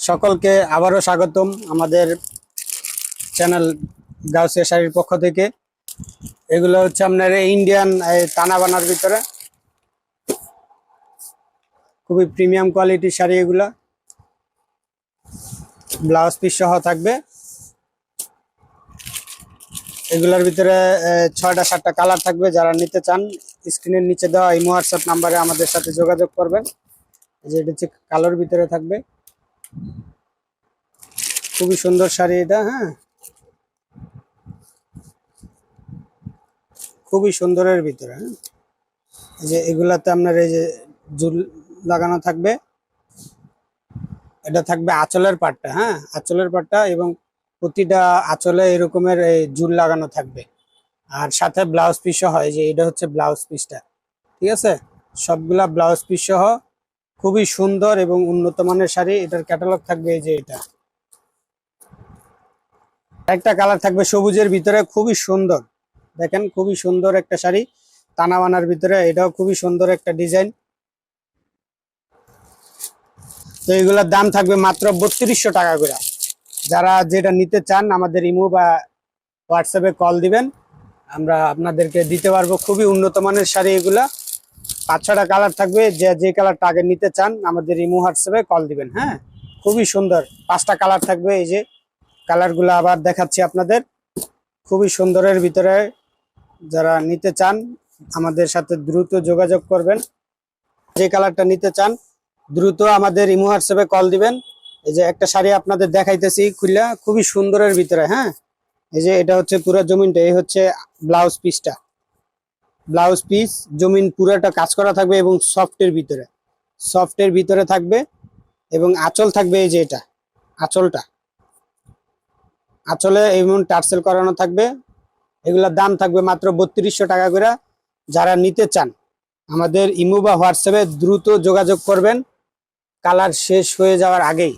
সকলকে আবারও স্বাগতম আমাদের চ্যানেল গাউসিয়া শাড়ির পক্ষ থেকে। এগুলো হচ্ছে আপনার ইন্ডিয়ান বানার ভিতরে। খুবই প্রিমিয়াম কোয়ালিটির শাড়ি এগুলো। ব্লাউজ পিস সহ থাকবে। এগুলোর ভিতরে ছয়টা, সাতটা কালার থাকবে। যারা নিতে চান স্ক্রিনের নিচে দেওয়া এই হোয়াটসঅ্যাপ নাম্বারে আমাদের সাথে যোগাযোগ করবেন। যে এটা হচ্ছে কালোর ভিতরে থাকবে। খুবই সুন্দর শাড়ি এটা হ্যাঁ? খুবই সুন্দরের ভিতরে হ্যাঁ? যে এগুলাতে আপনার এই যে জুল লাগানো থাকবে, এটা থাকবে আঁচলের পাটটা হ্যাঁ? আঁচলের পাটটা এবং প্রতিটা আঁচলে এরকমের জুল লাগানো থাকবে। আর সাথে ব্লাউজ পিস হয় যে এটা হচ্ছে ব্লাউজ পিসটা, ঠিক আছে? সবগুলা ব্লাউজ পিস সহ খুবই সুন্দর এবং উন্নত মানের শাড়ি। এটার ক্যাটালগ থাকবে এই যে এটা। একটা কালার থাকবে সবুজের ভিতরে, খুবই সুন্দর। দেখেন, খুবই সুন্দর একটা শাড়ি। টানা বানার ভিতরে, এটাও খুবই সুন্দর একটা ডিজাইন। তো এগুলোর দাম থাকবে মাত্র বত্রিশশো টাকা করে। যারা যেটা নিতে চান, আমাদের ইমো বা হোয়াটসঅ্যাপে কল দিবেন। আমরা আপনাদেরকে দিতে পারব খুবই উন্নত মানের শাড়ি এগুলা। পাঁচ ছটা কালার থাকবে, যে যে কালারটা আগে নিতে চান, আমাদের ইমো হোয়াটসঅ্যাপে কল দিবেন হ্যাঁ? খুবই সুন্দর। পাঁচটা কালার থাকবে, এই যে কালারগুলো আবার দেখাচ্ছি আপনাদের। খুবই সুন্দরের ভিতরে যারা নিতে চান, আমাদের সাথে দ্রুত যোগাযোগ করবেন। যে কালারটা নিতে চান, দ্রুত আমাদের ইমো হোয়াটসঅ্যাপে কল দিবেন। এই যে একটা শাড়ি আপনাদের দেখাইতেছি, খুললা খুবই সুন্দরের ভিতরে হ্যাঁ? এই যে এটা হচ্ছে পুরো জমিনটা, এই হচ্ছে ব্লাউজ পিসটা ব্লাউজ পিস, জমিন পুরোটা কাজ করা থাকবে এবং সফটের ভিতরে। সফটের ভিতরে থাকবে এবং আঁচল থাকবে এই যে এটা, আঁচলটা। আঁচলে এমন টার্সেল করানো থাকবে। এগুলোর দাম থাকবে মাত্র বত্রিশশো টাকা করে। যারা নিতে চান, আমাদের ইমো বা হোয়াটসঅ্যাপে দ্রুত যোগাযোগ করবেন। কালার শেষ হয়ে যাওয়ার আগেই।